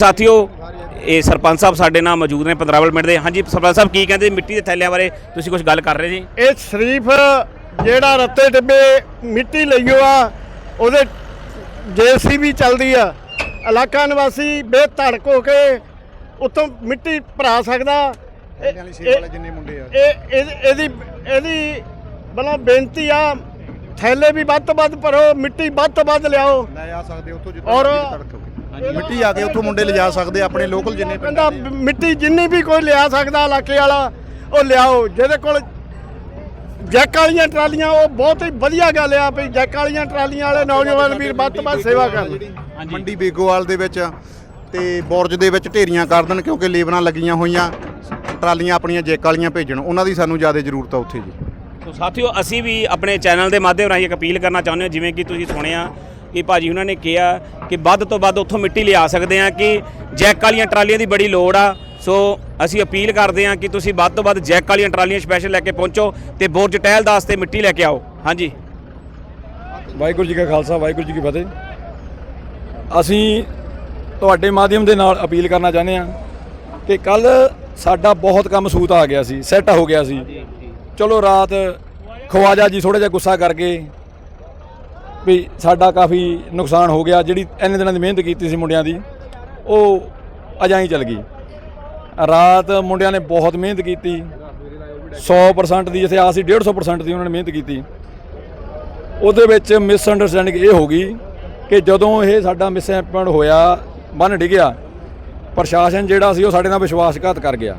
ਸਾਥੀਓ ਇਹ ਸਰਪੰਚ ਸਾਹਿਬ ਸਾਡੇ ਨਾਲ ਮੌਜੂਦ ਨੇ 15 ਮਿੰਟ ਦੇ। ਹਾਂਜੀ ਸਰਪੰਚ ਸਾਹਿਬ ਕੀ ਕਹਿੰਦੇ? ਮਿੱਟੀ ਦੇ ਥੈਲਿਆਂ ਬਾਰੇ ਤੁਸੀਂ ਕੁਝ ਗੱਲ ਕਰ ਰਹੇ ਜੀ? ਇਹ ਸ਼ਰੀਫ ਜਿਹੜਾ ਰੱਤੇ ਡੱਬੇ ਮਿੱਟੀ ਲਈਓ ਆ ਉਹਦੇ ਜੇਸੀਬੀ ਚੱਲਦੀ ਆ। ਇਲਾਕਾ ਨਿਵਾਸੀ ਬੇਧੜਕ ਹੋ ਕੇ ਉੱਤੋਂ ਮਿੱਟੀ ਭਰਾ ਸਕਦਾ। ਜਿੰਨੇ ਮੁੰਡੇ ਆ। ਇਹ ਇਹ- ਇਹਦੀ ਇਹਦੀ ਬਲਾ ਬੇਨਤੀ ਆ ਥੈਲੇ ਵੀ ਵੱਧ ਤੋਂ ਵੱਧ ਭਰੋ ਮਿੱਟੀ ਵੱਧ ਤੋਂ ਵੱਧ ਲਿਆਓ। ਲੈ ਆ ਸਕਦੇ ਉੱਥੋਂ ਔਰ ਜਿੱਥੇ ਮਿੱਟੀ ਆ ਕੇ ਉੱਥੋਂ ਮੁੰਡੇ ਲਿਜਾ ਸਕਦੇ ਆਪਣੇ ਲੋਕਲ ਜਿੰਨੇ ਪਿੰਡ ਕਹਿੰਦਾ ਮਿੱਟੀ ਜਿੰਨੀ ਵੀ ਕੋਈ ਲਿਆ ਸਕਦਾ ਇਲਾਕੇ ਵਾਲਾ ਉਹ ਲਿਆਓ। ਜਿਹਦੇ ਕੋਲ ਜੈਕ ਵਾਲੀਆਂ ਟਰਾਲੀਆਂ ਉਹ ਬਹੁਤ ਹੀ ਵਧੀਆ ਗੱਲ ਆ ਵੀ ਜੈਕ ਵਾਲੀਆਂ ਟਰਾਲੀਆਂ ਵਾਲੇ ਨੌਜਵਾਨ ਵੀਰ ਵੱਧ ਤੋਂ ਵੱਧ ਸੇਵਾ ਕਰਨ। ਮੰਡੀ ਬੇਗੋਵਾਲ ਦੇ ਵਿੱਚ ਤੇ ਬੁਰਜ ਦੇ ਵਿੱਚ ਢੇਰੀਆਂ ਕਰ ਦੇਣ ਕਿਉਂਕਿ ਲੇਬਰਾਂ ਲੱਗੀਆਂ ਹੋਈਆਂ ਟਰਾਲੀਆਂ ਆਪਣੀਆਂ ਜੈਕ ਵਾਲੀਆਂ ਭੇਜਣ। ਉਹਨਾਂ ਦੀ ਸਾਨੂੰ ਜ਼ਿਆਦਾ ਜ਼ਰੂਰਤ ਆ ਉੱਥੇ ਜੀ। ਸੋ ਸਾਥੀਓ ਅਸੀਂ ਵੀ ਆਪਣੇ ਚੈਨਲ ਦੇ ਮਾਧਿਅਮ ਰਾਹੀਂ ਇੱਕ ਅਪੀਲ ਕਰਨਾ ਚਾਹੁੰਦੇ ਹਾਂ ਜਿਵੇਂ ਕਿ ਤੁਸੀਂ ਸੁਣਿਆ ਕਿ ਭਾਜੀ ਉਹਨਾਂ ਨੇ ਕਿਹਾ ਕਿ ਵੱਧ ਤੋਂ ਵੱਧ ਉੱਥੋਂ ਮਿੱਟੀ ਲਿਆ ਸਕਦੇ ਆ ਕਿ ਜੈਕ ਵਾਲੀਆਂ ਟਰਾਲੀਆਂ ਦੀ ਬੜੀ ਲੋੜ ਆ। ਸੋ ਅਸੀਂ ਅਪੀਲ ਕਰਦੇ ਹਾਂ ਕਿ ਤੁਸੀਂ ਵੱਧ ਤੋਂ ਵੱਧ ਜੈਕ ਵਾਲੀਆਂ ਟਰਾਲੀਆਂ ਸਪੈਸ਼ਲ ਲੈ ਕੇ ਪਹੁੰਚੋ ਤੇ ਬੁਰਜ ਟਹਿਲਦਾਸ ਤੇ ਮਿੱਟੀ ਲੈ ਕੇ ਆਓ। ਹਾਂਜੀ। ਵਾਹਿਗੁਰੂ ਜੀ ਕਾ ਖਾਲਸਾ, ਵਾਹਿਗੁਰੂ ਜੀ ਕੀ ਫਤਿਹ। ਅਸੀਂ ਤੁਹਾਡੇ ਮਾਧਿਅਮ ਦੇ ਨਾਲ ਅਪੀਲ ਕਰਨਾ ਚਾਹੁੰਦੇ ਹਾਂ ਕਿ ਕੱਲ ਸਾਡਾ ਬਹੁਤ ਕੰਮ ਸੂਤ ਆ ਗਿਆ ਸੀ, ਸੈੱਟ ਹੋ ਗਿਆ ਸੀ। ਚਲੋ ਰਾਤ ਖਵਾਜਾ ਜੀ ਥੋੜਾ ਜਿਹਾ ਗੁੱਸਾ ਕਰਕੇ ਵੀ ਸਾਡਾ ਕਾਫੀ ਨੁਕਸਾਨ ਹੋ ਗਿਆ, ਜਿਹੜੀ ਇੰਨੇ ਦਿਨਾਂ ਦੀ ਮਿਹਨਤ ਕੀਤੀ ਸੀ ਮੁੰਡਿਆਂ ਦੀ, ਉਹ ਅਜਾਈ ਚਲ ਗਈ। ਰਾਤ ਮੁੰਡਿਆਂ ਨੇ ਬਹੁਤ ਮਿਹਨਤ ਕੀਤੀ। 100% ਦੀ ਜਿੱਥੇ ਆ ਸੀ 150% ਦੀ ਉਹਨਾਂ ਨੇ ਮਿਹਨਤ ਕੀਤੀ। ਉਹਦੇ ਵਿੱਚ ਮਿਸ ਅੰਡਰਸਟੈਂਡਿੰਗ ਇਹ ਹੋ ਗਈ ਕਿ ਜਦੋਂ ਇਹ ਸਾਡਾ ਮਿਸਹੈਪਨ ਹੋਇਆ, ਬੰਨ ਡਿੱਗਿਆ, ਪ੍ਰਸ਼ਾਸਨ ਜਿਹੜਾ ਸੀ ਉਹ ਸਾਡੇ ਨਾਲ ਵਿਸ਼ਵਾਸਘਾਤ ਕਰ ਗਿਆ।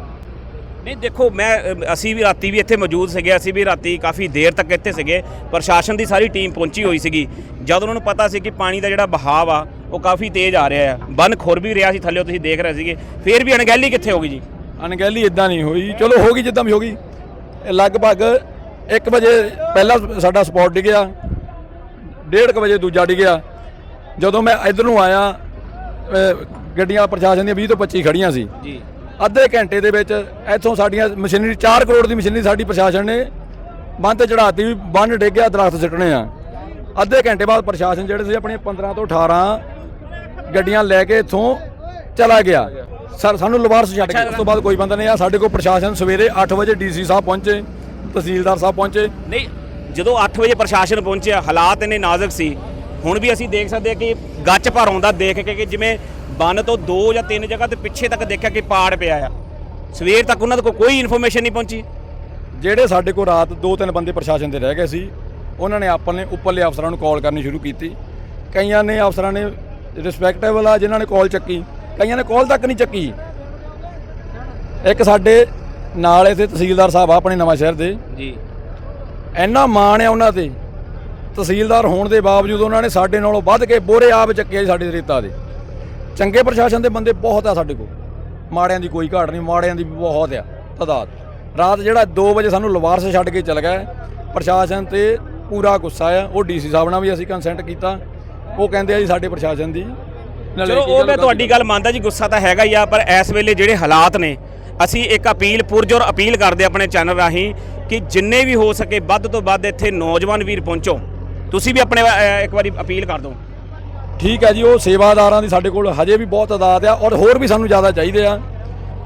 ਨਹੀਂ ਦੇਖੋ ਮੈਂ ਅਸੀਂ ਵੀ ਰਾਤੀ ਵੀ ਇੱਥੇ ਮੌਜੂਦ ਸੀਗੇ ਅਸੀਂ ਵੀ ਰਾਤੀ ਕਾਫੀ ਦੇਰ ਤੱਕ ਇੱਥੇ ਸੀਗੇ। ਪ੍ਰਸ਼ਾਸਨ ਦੀ ਸਾਰੀ ਟੀਮ ਪਹੁੰਚੀ ਹੋਈ ਸੀਗੀ। ਜਦ ਉਹਨਾਂ ਨੂੰ ਪਤਾ ਸੀ ਕਿ ਪਾਣੀ ਦਾ ਜਿਹੜਾ ਬਹਾਵ ਆ ਉਹ ਕਾਫੀ ਤੇਜ਼ ਆ ਰਿਹਾ ਆ ਬੰਨ ਖੁਰ ਵੀ ਰਿਹਾ ਸੀ ਥੱਲੇ ਤੁਸੀਂ ਦੇਖ ਰਹੇ ਸੀਗੇ। ਫੇਰ ਵੀ ਅਣਗਹਿਲੀ ਕਿੱਥੇ ਹੋ ਗਈ ਜੀ? ਅਣਗਹਿਲੀ ਇਦਾਂ ਨਹੀਂ ਹੋਈ। ਚਲੋ ਹੋ ਗਈ ਜਿੱਦਾਂ ਵੀ ਹੋ ਗਈ। ਲਗਭਗ 1 ਵਜੇ ਪਹਿਲਾ ਸਾਡਾ ਸਪੌਟ ਡਿੱਗਿਆ। 1:30 ਵਜੇ ਦੂਜਾ ਡਿੱਗਿਆ। ਜਦੋਂ ਮੈਂ ਇੱਧਰ ਨੂੰ ਆਇਆ ਗੱਡੀਆਂ ਪ੍ਰਸ਼ਾਸਨ ਦੀਆਂ 20 ਤੋਂ 25 ਖੜੀਆਂ ਸੀ। ਜੀ। ਅੱਧੇ ਘੰਟੇ ਦੇ ਵਿੱਚ ਇੱਥੋਂ ਸਾਡੀਆਂ ਮਸ਼ੀਨਰੀ 4 ਕਰੋੜ ਦੀ ਮਸ਼ੀਨਰੀ ਸਾਡੀ ਪ੍ਰਸ਼ਾਸਨ ਨੇ ਬੰਨ ਤੇ ਚੜਾਤੀ ਵੀ ਬੰਨ ਡਿੱਗਿਆ ਦਰਖਤ ਸਿੱਟਣੇ ਆ। ਅੱਧੇ ਘੰਟੇ ਬਾਅਦ ਪ੍ਰਸ਼ਾਸਨ ਜਿਹੜੇ ਸੀ ਆਪਣੀਆਂ 15 ਤੋਂ 18 ਗੱਡੀਆਂ ਲੈ ਕੇ ਇੱਥੋਂ ਚਲਾ ਗਿਆ। ਸਰ ਸਾਨੂੰ ਲਵਾਰਸ ਛੱਡ ਕੇ ਉਸ ਤੋਂ ਬਾਅਦ ਕੋਈ ਬੰਦਾ ਨਹੀਂ ਆ ਸਾਡੇ ਕੋਲ ਪ੍ਰਸ਼ਾਸਨ ਸਵੇਰੇ 8 ਵਜੇ ਡੀਸੀ ਸਾਹਿਬ ਪਹੁੰਚੇ ਤਹਿਸੀਲਦਾਰ ਸਾਹਿਬ ਪਹੁੰਚੇ। ਨਹੀਂ ਜਦੋਂ 8 ਵਜੇ ਪ੍ਰਸ਼ਾਸਨ ਪਹੁੰਚਿਆ ਹਾਲਾਤ ਇੰਨੇ ਨਾਜ਼ੁਕ ਸੀ। ਹੁਣ ਵੀ ਅਸੀਂ ਦੇਖ ਸਕਦੇ ਹਾਂ ਕਿ ਗੱਚ ਭਰ ਆਉਂਦਾ ਦੇਖ ਕੇ ਕਿ ਜਿਵੇਂ ਬੰਨ ਤੋਂ ਦੋ ਜਾਂ ਤਿੰਨ ਜਗ੍ਹਾ ਤੇ ਪਿੱਛੇ ਤੱਕ ਦੇਖਿਆ ਕਿ ਪਾੜ ਪਿਆ ਆ। ਸਵੇਰ ਤੱਕ ਉਹਨਾਂ ਦੇ ਕੋਲ ਕੋਈ ਇਨਫੋਰਮੇਸ਼ਨ ਨਹੀਂ ਪਹੁੰਚੀ। ਜਿਹੜੇ ਸਾਡੇ ਕੋਲ ਰਾਤ ਦੋ ਤਿੰਨ ਬੰਦੇ ਪ੍ਰਸ਼ਾਸਨ ਦੇ ਰਹਿ ਗਏ ਸੀ ਉਹਨਾਂ ਨੇ ਆਪਣੇ ਉੱਪਰਲੇ ਅਫਸਰਾਂ ਨੂੰ ਕਾਲ ਕਰਨੀ ਸ਼ੁਰੂ ਕੀਤੀ। ਕਈਆਂ ਨੇ ਅਫਸਰਾਂ ਨੇ ਰਿਸਪੈਕਟੇਬਲ ਆ ਜਿਨ੍ਹਾਂ ਨੇ ਕਾਲ ਚੱਕੀ। ਕਈਆਂ ਨੇ ਕਾਲ ਤੱਕ ਨਹੀਂ ਚੱਕੀ। ਇੱਕ ਸਾਡੇ ਨਾਲ ਇੱਥੇ ਤਹਿਸੀਲਦਾਰ ਸਾਹਿਬ ਆ ਆਪਣੇ ਨਵਾਂ ਸ਼ਹਿਰ ਦੇ। ਜੀ। ਇੰਨਾ ਮਾਣ ਆ ਉਹਨਾਂ ਤੇ। ਤਹਿਸੀਲਦਾਰ ਹੋਣ ਦੇ ਬਾਵਜੂਦ ਉਹਨਾਂ ਨੇ ਸਾਡੇ ਨਾਲੋਂ ਵੱਧ ਕੇ ਬੋਰੇ ਆਪ ਚੱਕੇ ਸਾਡੇ ਰੇਤਾ ਦੇ। ਚੰਗੇ ਪ੍ਰਸ਼ਾਸਨ ਦੇ ਬੰਦੇ ਬਹੁਤ ਆ ਸਾਡੇ ਕੋਲ। ਮਾੜਿਆਂ ਦੀ ਕੋਈ ਘਾਟ ਨਹੀਂ ਮਾੜਿਆਂ ਦੀ ਵੀ ਬਹੁਤ ਆ ਤਾਦਾਦ। ਰਾਤ ਜਿਹੜਾ 2 ਵਜੇ ਸਾਨੂੰ ਲਵਾਰਸ ਛੱਡ ਕੇ ਚਲ ਗਿਆ ਪ੍ਰਸ਼ਾਸਨ ਤੇ ਪੂਰਾ ਗੁੱਸਾ ਆ। ਉਹ ਡੀਸੀ ਸਾਹਿਬ ਨਾਲ ਵੀ ਅਸੀਂ ਕੰਸੈਂਟ ਕੀਤਾ। ਉਹ ਕਹਿੰਦੇ ਆ ਜੀ ਸਾਡੇ ਪ੍ਰਸ਼ਾਸਨ ਦੀ ਚਲੋ ਉਹ ਮੈਂ ਤੁਹਾਡੀ ਗੱਲ ਮੰਨਦਾ ਜੀ ਗੁੱਸਾ ਤਾਂ ਹੈਗਾ ਹੀ ਆ ਪਰ ਇਸ ਵੇਲੇ ਜਿਹੜੇ ਹਾਲਾਤ ਨੇ ਅਸੀਂ ਇੱਕ ਅਪੀਲ ਪੁਰਜੋਰ ਅਪੀਲ ਕਰਦੇ ਆਪਣੇ ਚੈਨਲ ਰਾਹੀਂ ਕਿ ਜਿੰਨੇ ਵੀ ਹੋ ਸਕੇ ਵੱਧ ਤੋਂ ਵੱਧ ਇੱਥੇ ਨੌਜਵਾਨ ਵੀਰ ਪਹੁੰਚੋ। ਤੁਸੀਂ ਵੀ ਆਪਣੇ ਇੱਕ ਵਾਰੀ ਅਪੀਲ ਕਰ ਦਿਓ। ਠੀਕ ਹੈ ਜੀ ਉਹ ਸੇਵਾਦਾਰਾਂ ਦੀ ਸਾਡੇ ਕੋਲ ਹਜੇ ਵੀ ਬਹੁਤ ਤਾਦਾਦ ਆ ਔਰ ਹੋਰ ਵੀ ਸਾਨੂੰ ਜ਼ਿਆਦਾ ਚਾਹੀਦੇ ਆ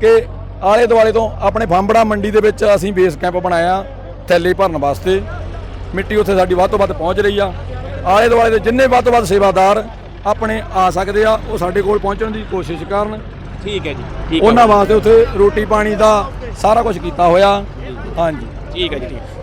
ਕਿ ਆਲੇ ਦੁਆਲੇ ਤੋਂ ਆਪਣੇ ਫਾਂਬੜਾ ਮੰਡੀ ਦੇ ਵਿੱਚ ਅਸੀਂ ਬੇਸ ਕੈਂਪ ਬਣਾਇਆ ਥੈਲੇ ਭਰਨ ਵਾਸਤੇ। ਮਿੱਟੀ ਉੱਥੇ ਸਾਡੀ ਵੱਧ ਤੋਂ ਵੱਧ ਪਹੁੰਚ ਰਹੀ ਆ। ਆਲੇ ਦੁਆਲੇ ਦੇ ਜਿੰਨੇ ਵੱਧ ਤੋਂ ਵੱਧ ਸੇਵਾਦਾਰ ਆਪਣੇ ਆ ਸਕਦੇ ਆ ਉਹ ਸਾਡੇ ਕੋਲ ਪਹੁੰਚਣ ਦੀ ਕੋਸ਼ਿਸ਼ ਕਰਨ। ਠੀਕ ਹੈ ਜੀ ਠੀਕ ਹੈ। ਉਹਨਾਂ ਵਾਸਤੇ ਉੱਥੇ ਰੋਟੀ ਪਾਣੀ ਦਾ ਸਾਰਾ ਕੁਝ ਕੀਤਾ ਹੋਇਆ। ਹਾਂਜੀ। ਠੀਕ ਹੈ ਜੀ ਠੀਕ।